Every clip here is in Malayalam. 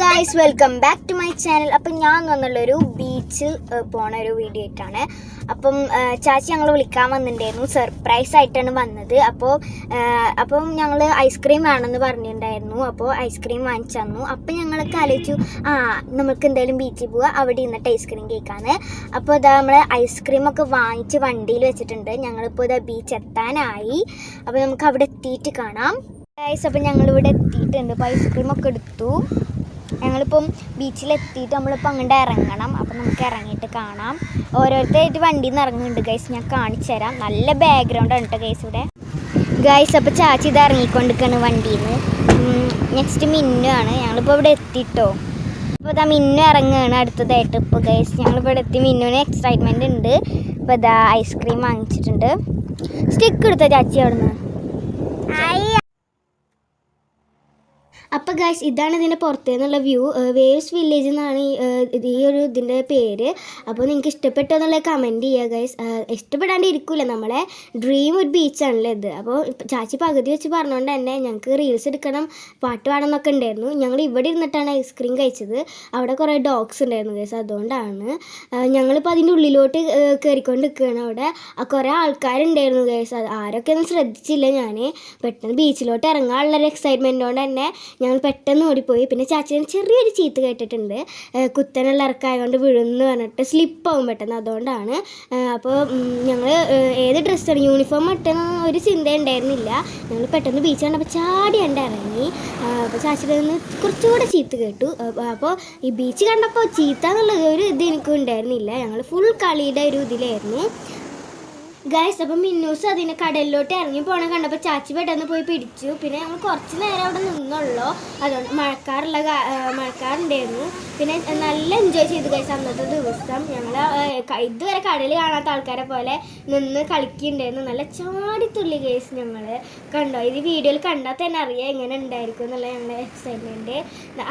Guys welcome back to my channel അപ്പം ഞാൻ വന്നുള്ളൊരു ബീച്ചിൽ പോണ ഒരു വീഡിയോ ആയിട്ടാണ്. അപ്പം ചാച്ചി ഞങ്ങൾ വിളിക്കാൻ വന്നിട്ടുണ്ടായിരുന്നു. സർപ്രൈസ് ആയിട്ടാണ് വന്നത്. അപ്പോൾ അപ്പം ഞങ്ങൾ ഐസ്ക്രീം വേണമെന്ന് പറഞ്ഞിട്ടുണ്ടായിരുന്നു. അപ്പോൾ ഐസ്ക്രീം വാങ്ങിച്ചു തന്നു. അപ്പം ഞങ്ങളൊക്കെ ആലോചിച്ചു ആ നമുക്ക് എന്തായാലും ബീച്ചിൽ പോവുക അവിടെ ഇന്നിട്ട് ഐസ്ക്രീം കേൾക്കാന്ന് അപ്പോൾ ഇതാ നമ്മൾ ഐസ്ക്രീം ഒക്കെ വാങ്ങിച്ച് വണ്ടിയിൽ വെച്ചിട്ടുണ്ട്. ഞങ്ങളിപ്പോൾ ഇതാ ബീച്ച് എത്താനായി. അപ്പോൾ നമുക്ക് അവിടെ എത്തിയിട്ട് കാണാം. ഗൈസ് അപ്പം ഞങ്ങളിവിടെ എത്തിയിട്ടുണ്ട്. അപ്പോൾ ഐസ്ക്രീം ഒക്കെ എടുത്തു. ഞങ്ങളിപ്പം ബീച്ചിലെത്തിയിട്ട് നമ്മളിപ്പോൾ അങ്ങോട്ട് ഇറങ്ങണം. അപ്പം നമുക്ക് ഇറങ്ങിയിട്ട് കാണാം. ഓരോരുത്തരായിട്ട് വണ്ടിയിൽ നിന്ന് ഇറങ്ങുന്നുണ്ട് ഗൈസ് ഞാൻ കാണിച്ചു തരാം. നല്ല ബാക്ക്ഗ്രൗണ്ട് ആണ് കേട്ടോ ഗൈസ് ഇവിടെ. ഗൈസ് അപ്പോൾ ചാച്ചി ഇത് ഇറങ്ങിക്കൊണ്ടിരിക്കുകയാണ് വണ്ടിയിൽ നിന്ന് നെക്സ്റ്റ് മിന്നു ആണ്. ഞങ്ങളിപ്പോൾ ഇവിടെ എത്തിയിട്ടോ അപ്പോൾ ഇതാ മിന്നു ഇറങ്ങുകയാണ് അടുത്തതായിട്ട് ഇപ്പോൾ ഗൈസ് ഞങ്ങളിപ്പോൾ എത്തി. മിന്നുവിന് എക്സൈറ്റ്മെന്റ് ഉണ്ട്. ഇപ്പോൾ ഇതാ ഐസ്ക്രീം വാങ്ങിച്ചിട്ടുണ്ട്. സ്റ്റിക്ക് എടുത്തോ ചാച്ചി അവിടുന്ന്? അപ്പോൾ ഗൈസ് ഇതാണ് ഇതിന്റെ പുറത്തു നിന്നുള്ള വ്യൂ വേവ്സ് വില്ലേജ് എന്നാണ് ഈ, ഒരു ഇതിന്റെ പേര്. അപ്പോൾ നിങ്ങൾക്ക് ഇഷ്ടപ്പെട്ടോ എന്നുള്ള കമന്റ് ചെയ്യുക ഗൈസ് ഇഷ്ടപ്പെടാണ്ട് ഇരിക്കില്ല നമ്മളെ. ഡ്രീം ഒരു ബീച്ചാണല്ലോ ഇത്. അപ്പോൾ ചാച്ചി പകുതി വെച്ച് പറഞ്ഞുകൊണ്ട് തന്നെ ഞങ്ങൾക്ക് റീൽസ് എടുക്കണം പാട്ട് പാടണം എന്നൊക്കെ ഉണ്ടായിരുന്നു ഞങ്ങൾ ഇവിടെ ഇരുന്നിട്ടാണ് ഐസ്ക്രീം കഴിച്ചത്. അവിടെ കുറേ ഡോഗ്സ് ഉണ്ടായിരുന്നു ഗൈസ് അതുകൊണ്ടാണ്. ഞങ്ങളിപ്പോൾ അതിന്റെ ഉള്ളിലോട്ട് കയറിക്കൊണ്ട് നിൽക്കുകയാണ് അവിടെ. കുറേ ആൾക്കാരുണ്ടായിരുന്നു ഗൈസ് ആരൊക്കെ ഒന്നും ശ്രദ്ധിച്ചില്ല ഞാൻ പെട്ടെന്ന് ബീച്ചിലോട്ട് ഇറങ്ങാനുള്ള ഒരു എക്സൈറ്റ്മെന്റ് കൊണ്ട് തന്നെ ഞങ്ങൾ പെട്ടെന്ന് ഓടിപ്പോയി. പിന്നെ ചാച്ചൻ ചെറിയൊരു ചീത്ത കേട്ടിട്ടുണ്ട്. കുത്തനുള്ള ഇറക്കായതുകൊണ്ട് വീഴുന്നു പറഞ്ഞിട്ട് സ്ലിപ്പാവും പെട്ടെന്ന് അതുകൊണ്ടാണ്. അപ്പോൾ ഞങ്ങൾ ഏത് ഡ്രസ്സാണ്? യൂണിഫോം ഇട്ടെന്ന് ഒരു ചിന്ത ഉണ്ടായിരുന്നില്ല ഞങ്ങൾ പെട്ടെന്ന് ബീച്ച് കണ്ടപ്പോൾ ചാടി കണ്ട് ഇറങ്ങി. അപ്പോൾ ചാച്ചിയുടെ നിന്ന് കുറച്ചുകൂടെ ചീത്ത കേട്ടു. അപ്പോൾ ഈ ബീച്ച് കണ്ടപ്പോൾ ചീത്ത എന്നുള്ളത് ഒരു ഇത് എനിക്കും ഉണ്ടായിരുന്നില്ല. ഞങ്ങൾ ഫുൾ കളിയുടെ ഒരു ഇതിലായിരുന്നു. ഗൈസ് അപ്പം മിന്നൂസ് അതിനെ കടലിലോട്ട് ഇറങ്ങി പോണ കണ്ടപ്പോൾ ചാച്ചി പെട്ടെന്ന് പോയി പിടിച്ചു. പിന്നെ ഞങ്ങൾ കുറച്ച് നേരം അവിടെ നിന്നുള്ളൂ. അതുകൊണ്ട് മഴക്കാറുള്ള മഴക്കാറുണ്ടായിരുന്നു. പിന്നെ നല്ല എൻജോയ് ചെയ്തു ഗൈസ് അന്നത്തെ ദിവസം. ഞങ്ങൾ ഇതുവരെ കടൽ കാണാത്ത ആൾക്കാരെ പോലെ നിന്ന് കളിക്കുന്നുണ്ടായിരുന്നു നല്ല ചാടിത്തുള്ളി ഗൈസ് ഞങ്ങൾ കണ്ടോ? ഇത് വീഡിയോയിൽ കണ്ടാൽ തന്നെ അറിയാം എങ്ങനെ ഉണ്ടായിരിക്കും എന്നുള്ള ഞങ്ങളുടെ എക്സൈറ്റ്മെന്റ്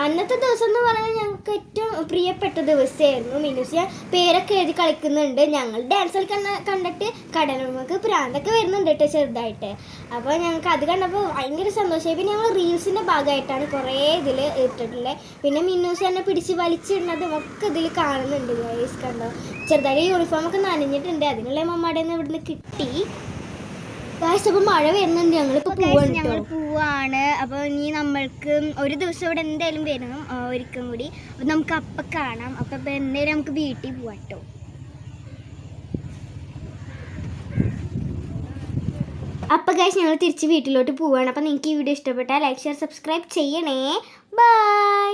അന്നത്തെ ദിവസം എന്ന് പറയുന്നത് ഞങ്ങൾക്ക് ഏറ്റവും പ്രിയപ്പെട്ട ദിവസമായിരുന്നു മിനുസിയ. പേരൊക്കെ എഴുതി കളിക്കുന്നുണ്ട്. ഞങ്ങൾ ഡാൻസ് കണ്ട കണ്ടിട്ട് കടലുമ്മക്ക് പ്രാന്തൊക്കെ വരുന്നുണ്ട് കേട്ടോ ചെറുതായിട്ട്. അപ്പോൾ ഞങ്ങൾക്ക് അത് കണ്ടപ്പോൾ ഭയങ്കര സന്തോഷമായി. പിന്നെ ഞങ്ങൾ റീൽസിന്റെ ഭാഗമായിട്ടാണ് കുറേ ഇതിൽ ഇട്ടിട്ടുള്ളത് പിന്നെ മിന്നൂസ് തന്നെ പിടിച്ച് വലിച്ചിടുന്നതും ഒക്കെ ഇതിൽ കാണുന്നുണ്ട് ഗൈസ് കണ്ടോ? ചെറുതായിട്ട് യൂണിഫോമൊക്കെ നനഞ്ഞിട്ടുണ്ട്. അതിനുള്ള നിന്ന് ഇവിടുന്ന് കിട്ടി. ഗായ്സ് അപ്പോൾ മഴ വരുന്നുണ്ട്. ഞങ്ങളിപ്പോൾ ഞങ്ങൾ പോവാണ്. അപ്പോൾ ഇനി നമ്മൾക്ക് ഒരു ദിവസം ഇവിടെ എന്തായാലും വരണം ഒരിക്കലും കൂടി. അപ്പോൾ നമുക്ക് അപ്പം കാണാം. ഇപ്പോൾ എന്തായാലും നമുക്ക് വീട്ടിൽ പോവാട്ടോ അപ്പൊ ഗൈസ് ഞങ്ങൾ തിരിച്ച് വീട്ടിലോട്ട് പോവാണ്. അപ്പോൾ നിങ്ങൾക്ക് ഈ വീഡിയോ ഇഷ്ടപ്പെട്ടാൽ ലൈക്ക് ഷെയർ സബ്സ്ക്രൈബ് ചെയ്യണേ. ബൈ